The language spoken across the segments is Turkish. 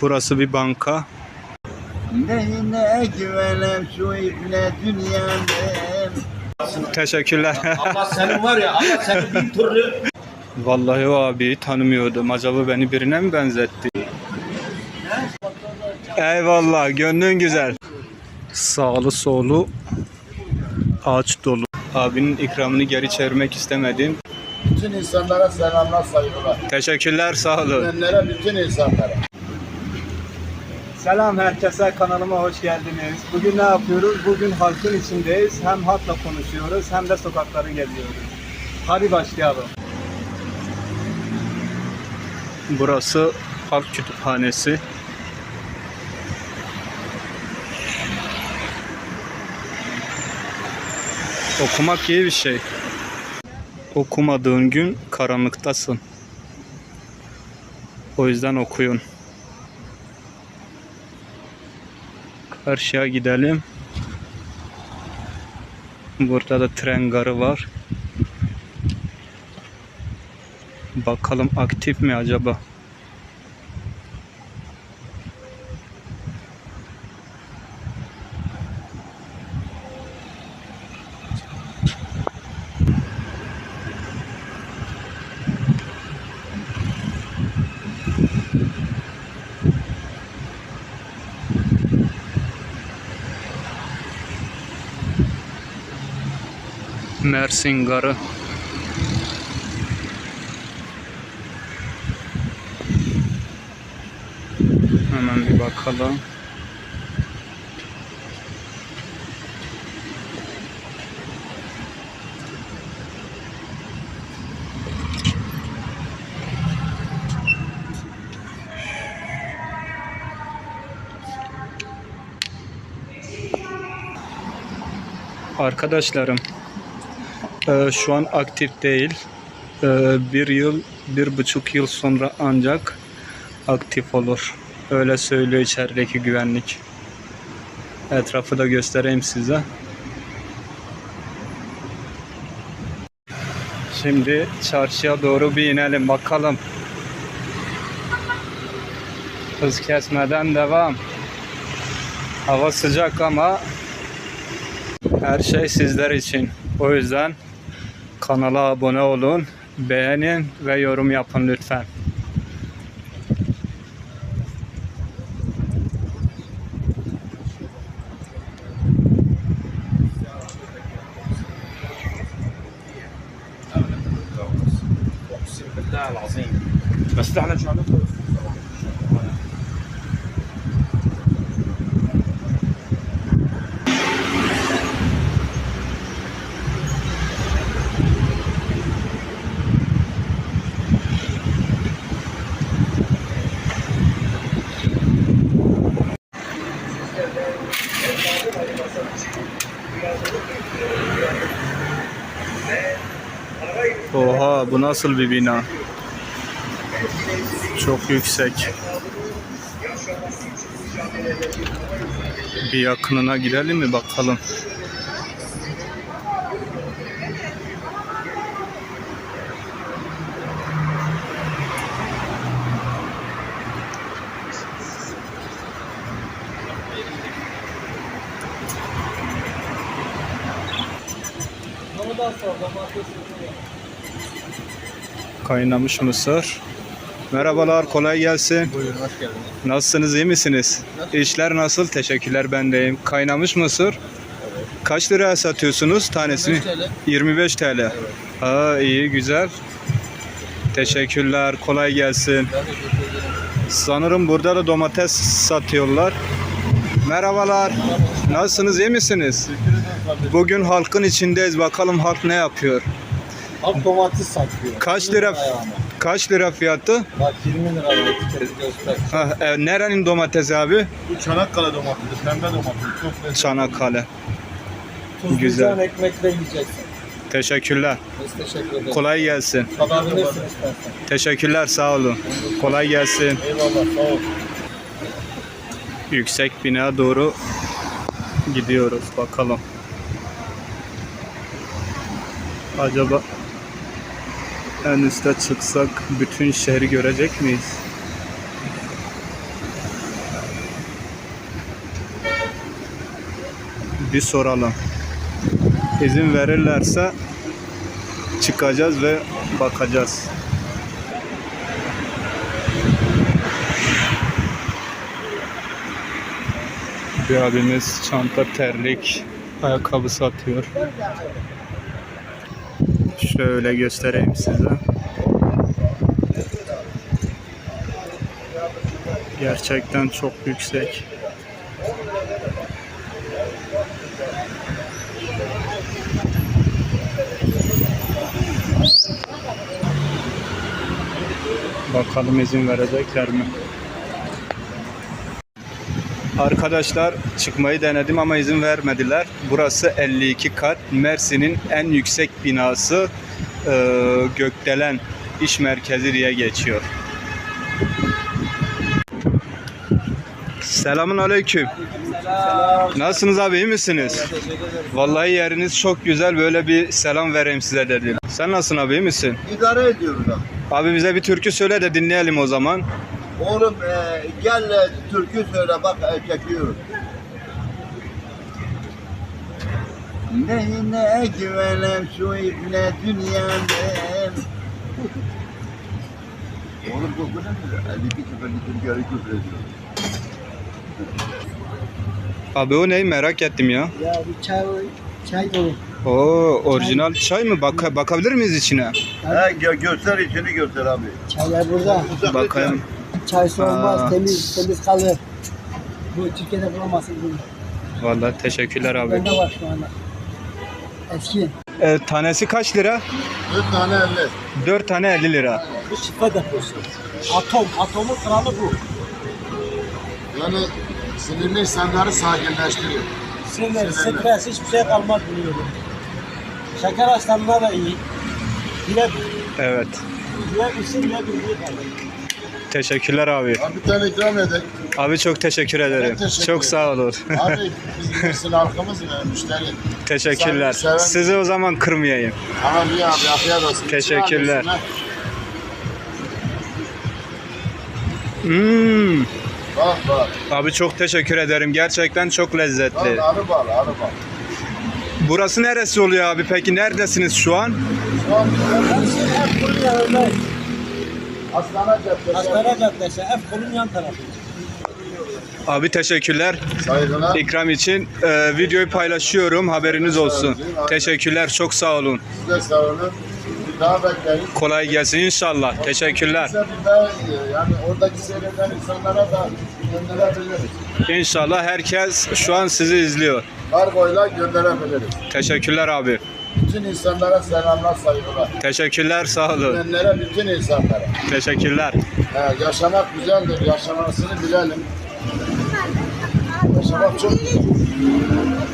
Burası bir banka. Neyine güvenem şu iple dünyanın Teşekkürler. Allah senin var ya Allah seni bin türlü Vallahi o abiyi tanımıyordum. Acaba beni birine mi benzetti? Eyvallah, gönlün güzel. Sağlı solu ağaç dolu. Abinin ikramını geri çevirmek istemedim. Bütün insanlara selamlar saygılar. Teşekkürler, sağ olun. Bütün insanlara. Selam herkese, kanalıma hoş geldiniz. Bugün ne yapıyoruz? Bugün halkın içindeyiz. Hem halkla konuşuyoruz hem de sokakları geziyoruz. Hadi başlayalım. Burası halk kütüphanesi. Okumak iyi bir şey. Okumadığın gün karanlıktasın. O yüzden okuyun. Karşıya gidelim. Burada da tren garı var. Bakalım aktif mi acaba? Mersin Garı. Hemen bir bakalım. Arkadaşlarım ee, şu an aktif değil. Ee, bir yıl, bir buçuk yıl sonra ancak aktif olur. Öyle söylüyor içerideki güvenlik. Etrafı da göstereyim size. Şimdi çarşıya doğru bir inelim bakalım. Hız kesmeden devam. Hava sıcak ama her şey sizler için. O yüzden kanala abone olun, beğenin ve yorum yapın lütfen. اقسم بالله العظيم بس احنا شو عم Oha bu nasıl bir bina? Çok yüksek. Bir yakınına gidelim mi bakalım. Kaynamış mısır. Merhabalar, kolay gelsin. Buyurun hoş geldiniz. Nasılsınız, iyi misiniz? İşler nasıl? Teşekkürler, ben deyim. Kaynamış mısır. Kaç liraya satıyorsunuz tanesini? 25 TL. Aa, iyi, güzel. Teşekkürler, kolay gelsin. Sanırım burada da domates satıyorlar. Merhabalar. Nasılsınız, iyi misiniz? Bugün halkın içindeyiz. Bakalım halk ne yapıyor? Halk domates satıyor. Kaç 20 lira? ayağına. Kaç lira fiyatı? Bak 20 lira etiketi göster. Ha, e, nerenin domatesi abi? Bu Çanakkale domatesi, pembe domates. Çok lezzetli. Çanakkale. Tuzlu Güzel. can ekmekle yiyeceksin. Teşekkürler. Biz teşekkür ederiz. Kolay gelsin. Tadabilirsin istersen. Teşekkürler sağ olun. Kolay gelsin. Eyvallah sağ ol. Yüksek bina doğru gidiyoruz bakalım. Acaba en üste çıksak bütün şehri görecek miyiz? Bir soralım. İzin verirlerse çıkacağız ve bakacağız. Bir abimiz çanta terlik ayakkabı satıyor. Şöyle göstereyim size. Gerçekten çok yüksek. Bakalım izin verecekler mi? Arkadaşlar çıkmayı denedim ama izin vermediler. Burası 52 kat. Mersin'in en yüksek binası eee, Gökdelen İş Merkezi diye geçiyor. Selamun aleyküm. Nasılsınız abi iyi misiniz? Vallahi yeriniz çok güzel böyle bir selam vereyim size dedim. Sen nasılsın abi iyi misin? İdare ediyoruz abi. Abi bize bir türkü söyle de dinleyelim o zaman. Oğlum e, gel e, türkü söyle bak e, çekiyoruz. Neyine güvenem şu ibne dünyanın Oğlum bu bu ne? 52 seferlik Türkiye'yi küfür ediyor. Abi o neyi merak ettim ya. Ya bir çay çay dolu. Oo orijinal çay mı? Baka- bakabilir miyiz içine? He gö göster içini göster abi. Çaylar burada. Bakayım. Çay olmaz, Aa. temiz, temiz kalır. Bu Türkiye'de bulamazsın bunu. Vallahi teşekkürler abi. Bende var şu anda. Eski. Ee, tanesi kaç lira? 4 tane elle. 4 tane 50 lira. Bu şifa deposu. Atom, atomun kralı bu. Yani sinirli insanları sakinleştiriyor. Sinir, stres, hiçbir şey kalmaz biliyorum. Şeker hastalığına da iyi. Bile Evet. bile bilsin, bile bildiği kalır. Teşekkürler abi. Abi bir tane ikram edek. Abi çok teşekkür ederim. teşekkür Çok sağ olun. Abi biz bilirsin halkımız mı müşteri. Teşekkürler. Seven- Sizi o zaman kırmayayım. Tamam iyi abi afiyet olsun. Teşekkürler. Hmm. Bak bak. Abi çok teşekkür ederim. Gerçekten çok lezzetli. Bak arı bal arı bal. Burası neresi oluyor abi? Peki neredesiniz şu an? Şu an F kolun yanındayız. Hastane Caddesi. Hastane Caddesi, F kolun yan tarafı. Abi teşekkürler. Saygılar. İkram için Ee, videoyu paylaşıyorum. Haberiniz olsun. Teşekkürler. Çok sağ olun. Siz de sağ olun. Daha. Kolay gelsin inşallah. Teşekkürler. Daha e, yani oradaki seyreden insanlara da gönderebiliriz. İnşallah herkes şu an sizi izliyor. Kargoyla gönderebiliriz. Teşekkürler abi. Bütün insanlara selamlar saygılar. Teşekkürler. Sağ olun. Gidenlere bütün insanlara. Teşekkürler. He, yaşamak güzeldir. Yaşamasını bilelim. Yaşamak çok güzel.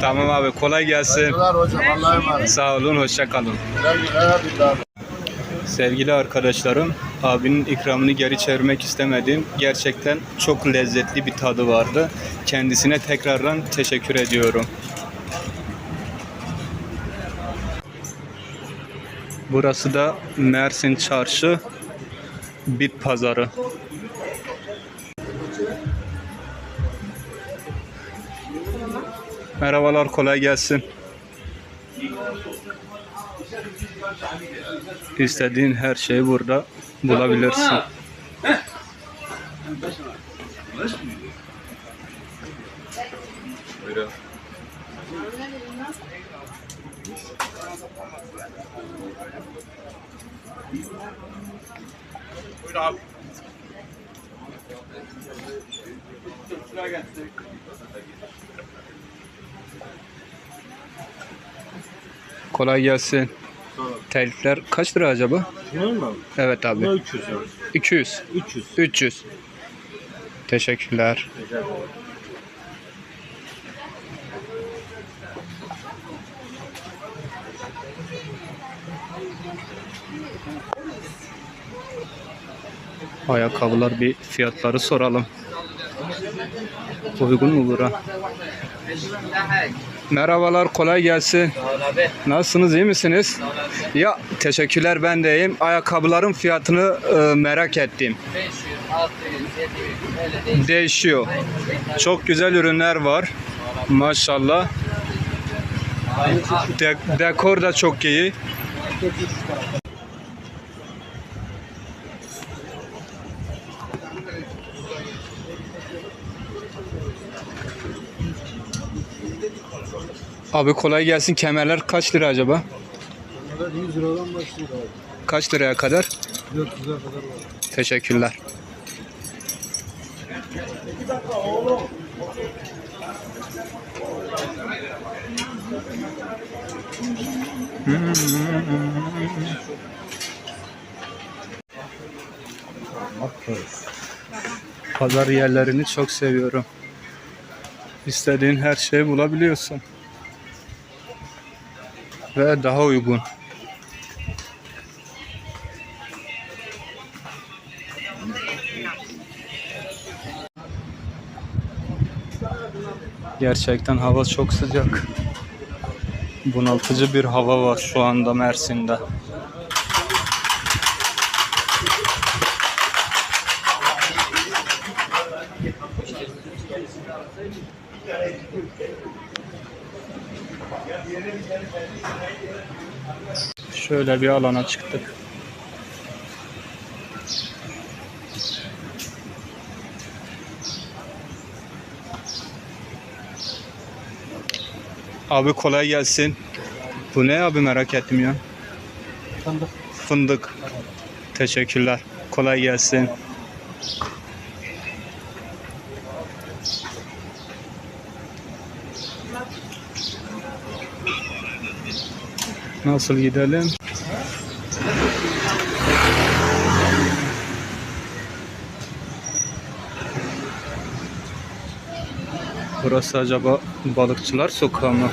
Tamam abi. Kolay gelsin. Saygılar hocam. Allah'a emanet. Sağ olun. Hoşça kalın. Sevgili arkadaşlarım, abinin ikramını geri çevirmek istemedim. Gerçekten çok lezzetli bir tadı vardı. Kendisine tekrardan teşekkür ediyorum. Burası da Mersin Çarşı Bit Pazarı. Merhabalar, kolay gelsin. İstediğin her şeyi burada bulabilirsin. Kolay gelsin. Telifler kaç lira acaba? Evet abi. 300 200. 300. 300. Teşekkürler. Ayakkabılar bir fiyatları soralım. Uygun mu bura? Merhabalar, kolay gelsin. Nasılsınız, iyi misiniz? Ya teşekkürler ben de iyiyim. Ayakkabıların fiyatını e, merak ettim. 500, 600, 700 öyle değil. Değişiyor. Çok güzel ürünler var. Maşallah. De- dekor da çok iyi. Abi kolay gelsin. Kemerler kaç lira acaba? 100 liradan başlıyor abi. Kaç liraya kadar? 400'e kadar var. Teşekkürler. Pazar yerlerini çok seviyorum. İstediğin her şeyi bulabiliyorsun. Ve daha uygun. Gerçekten hava çok sıcak. Bunaltıcı bir hava var şu anda Mersin'de. Şöyle bir alana çıktık. Abi kolay gelsin. Bu ne abi merak ettim ya. Fındık. Fındık. Teşekkürler. Kolay gelsin. Nasıl gidelim? Burası acaba balıkçılar sokağı mı?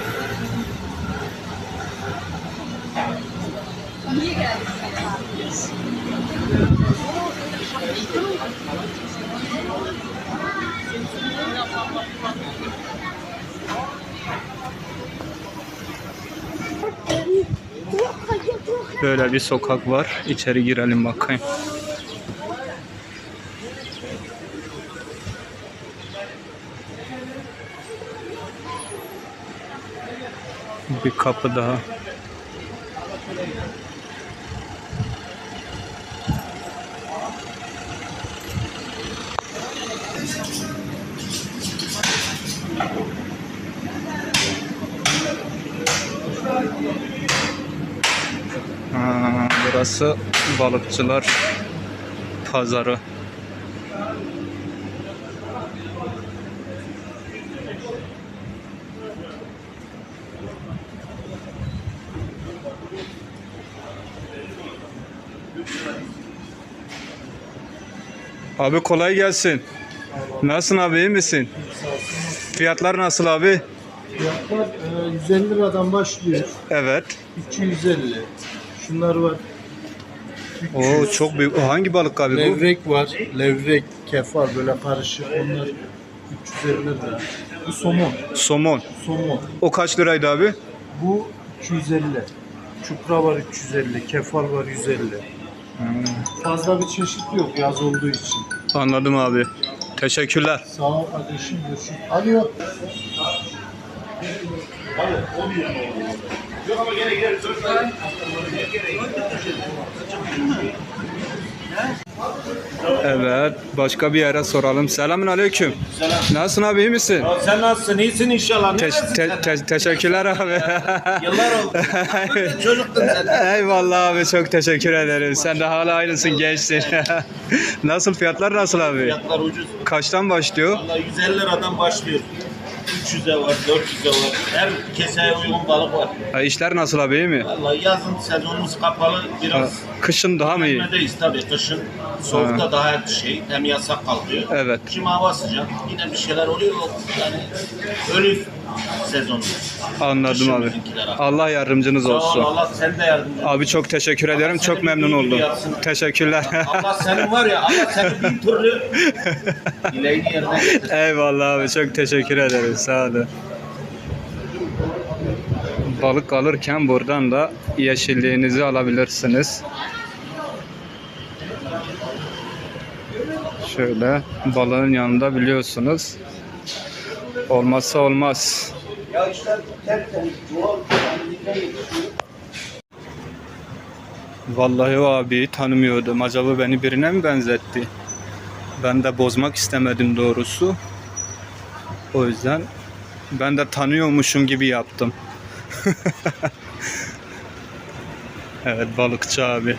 Böyle bir sokak var. İçeri girelim bakayım. Bir kapı daha. Ha, burası balıkçılar pazarı. Abi kolay gelsin. Nasılsın abi iyi misin? Fiyatlar nasıl abi? Fiyatlar e, 150 liradan başlıyor. Evet. 250. Şunlar var. Oo çok büyük. O hangi balık abi bu? Levrek var. Levrek, kefal böyle karışık. Onlar 350 lira. Bu somon. Somon. Somon. O kaç liraydı abi? Bu 250. Çupra var 350. Kefal var 150. Fazla bir çeşit yok yaz olduğu için. Anladım abi. Teşekkürler. Sağ ol kardeşim. Görüşürüz. Alo. Evet. Başka bir yere soralım. Selamün aleyküm. Nasılsın abi iyi misin? Sen nasılsın? İyisin inşallah. Neredesin te- te- teşekkürler abi. Yıllar oldu. Çocuktun sen. Eyvallah abi çok teşekkür ederim. Sen de hala aynısın gençsin. nasıl fiyatlar nasıl abi? Fiyatlar ucuz. Kaçtan başlıyor? Valla 150 liradan başlıyor. 300'e var, 400'e var. Her keseye uygun balık var. Ha, işler nasıl abi iyi mi? Vallahi yazın sezonumuz kapalı. Ha, Biraz Kışın daha mı iyi? Bilmedeyiz tabii kışın. Soğukta daha her şey hem yasak kalkıyor. Evet. Şimdi hava sıcak. Yine bir şeyler oluyor. Yani ölü sezonu. Anladım Kışın abi. bizimkiler abi. Allah yardımcınız Sağ ol, olsun. Allah sen de yardımcı. ol. Abi çok teşekkür ederim. Çok memnun oldum. yapsın. Teşekkürler. Allah senin var ya, Allah seni bin türlü dileğini yerine getir. Eyvallah abi çok teşekkür ederim olun. Balık alırken buradan da yeşilliğinizi alabilirsiniz. Şöyle balığın yanında biliyorsunuz olmazsa olmaz. Vallahi o abiyi tanımıyordum. Acaba beni birine mi benzetti? Ben de bozmak istemedim doğrusu. O yüzden ben de tanıyormuşum gibi yaptım. evet balıkçı abi.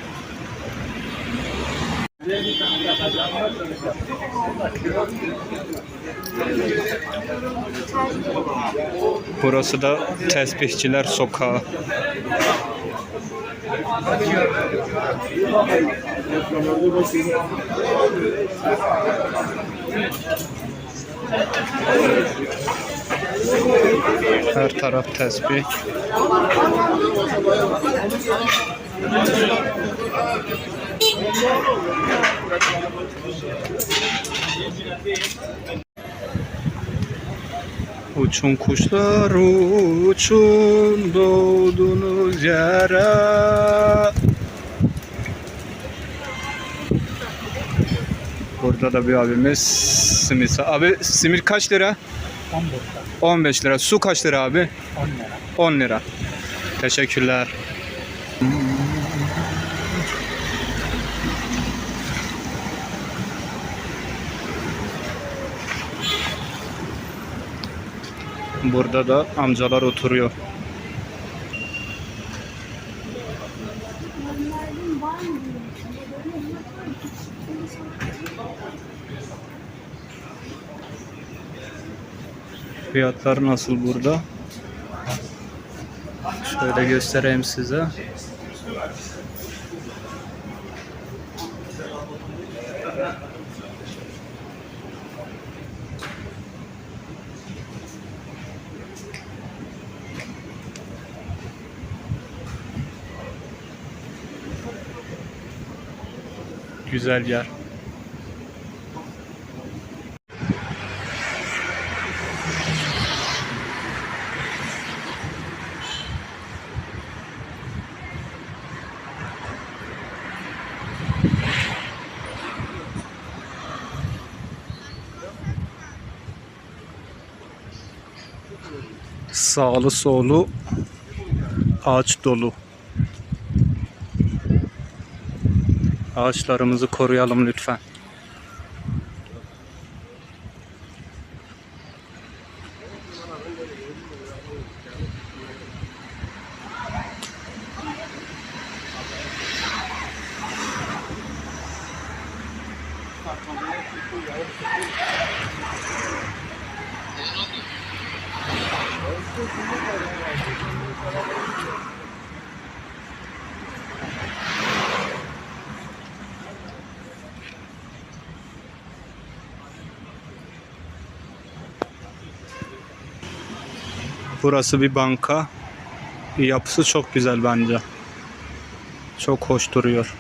Burası da tesbihçiler sokağı. Her taraf tesbih. Uçun kuşlar uçun doğdunuz yere Burada da bir abimiz simit. Abi simit kaç lira? 15 lira. Su kaç lira abi? 10 lira. 10 lira. Teşekkürler. Burada da amcalar oturuyor. Fiyatlar nasıl burada? Şöyle göstereyim size. Güzel yer. Sağlı solu ağaç dolu. Ağaçlarımızı koruyalım lütfen. Burası bir banka. Yapısı çok güzel bence. Çok hoş duruyor.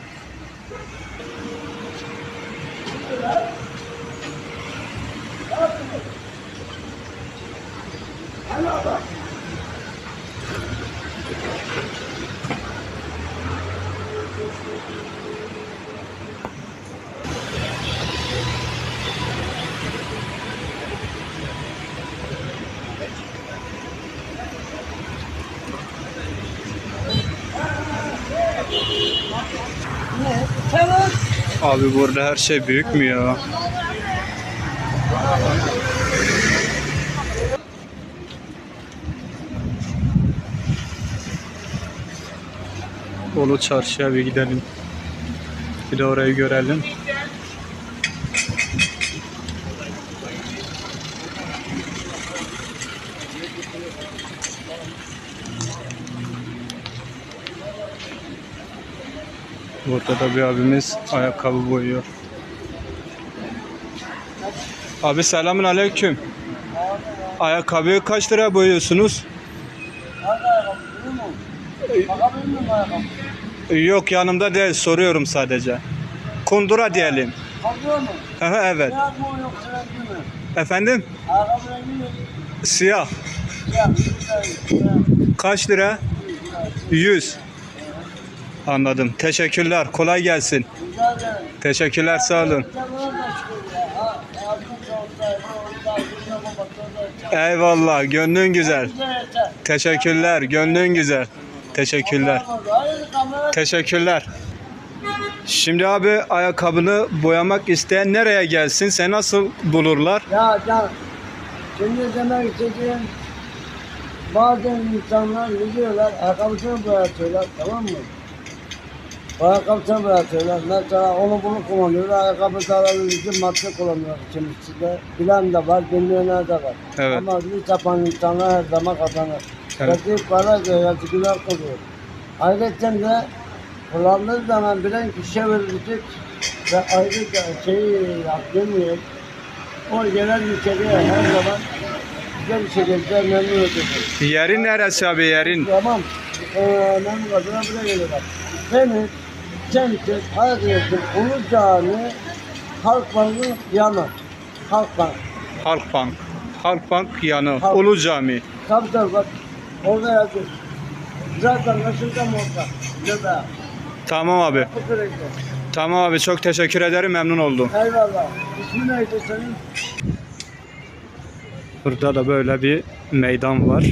Abi burada her şey büyük mü ya? Bolu çarşıya bir gidelim. Bir de orayı görelim. Burada da bir abimiz ayakkabı boyuyor. Abi selamun aleyküm. Ayakkabıyı kaç lira boyuyorsunuz? Yok yanımda değil soruyorum sadece. Kundura diyelim. Evet. Beyaz mı mi? Efendim? Siyah. Kaç lira? 100. Anladım. Teşekkürler. Kolay gelsin. Teşekkürler sağ olun. Ya. Eyvallah. Gönlün güzel. Teşekkürler. Gönlün güzel. Teşekkürler. Teşekkürler. Şimdi abi ayakkabını boyamak isteyen nereye gelsin? Sen nasıl bulurlar? Ya can, şimdi demek istediğim bazen insanlar gidiyorlar, ayakkabısını boyatıyorlar, tamam mı? Ayakkabısını boyatıyorlar. Mesela onu bunu kullanıyorlar, ayakkabı zararlı için madde kullanıyor içerisinde. Bilen de var, bilmeyenler de var. Evet. Ama bir yapan insanlar her zaman kazanır. Evet. Evet. para göre günah koruyor. Ayrıca de kullandığı zaman bilen kişiye verilecek ve ayrıca şeyi yaptırmıyor. O gelen müşteriye her zaman güzel bir şekilde memnun edecek. Yerin neresi abi yerin? Tamam. Ee, memnun adına buraya geliyorlar. Beni Cemşit, Aydın'ın Ulu Cami Halk Bank'ın yanı. Halk Bank. Halkbank. Halkbank yanı. Halk- Ulu Cami. Tabii tabii bak. Orada yazıyor. Zaten kaçırdım orada. Ne be? Tamam abi. Tamam abi çok teşekkür ederim. Memnun oldum. Eyvallah. İsmin neydi senin? Burada da böyle bir meydan var.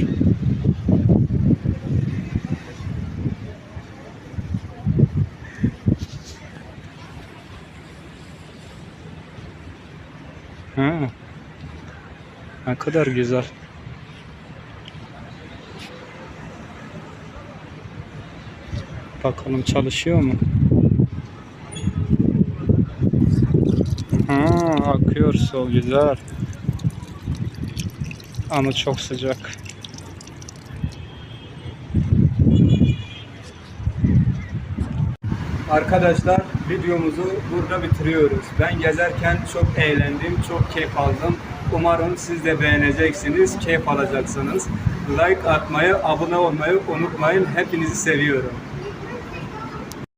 Ha. Ne kadar güzel. Bakalım çalışıyor mu? Ha, akıyor su güzel. Ama çok sıcak. Arkadaşlar videomuzu burada bitiriyoruz. Ben gezerken çok eğlendim, çok keyif aldım. Umarım siz de beğeneceksiniz, keyif alacaksınız. Like atmayı, abone olmayı unutmayın. Hepinizi seviyorum.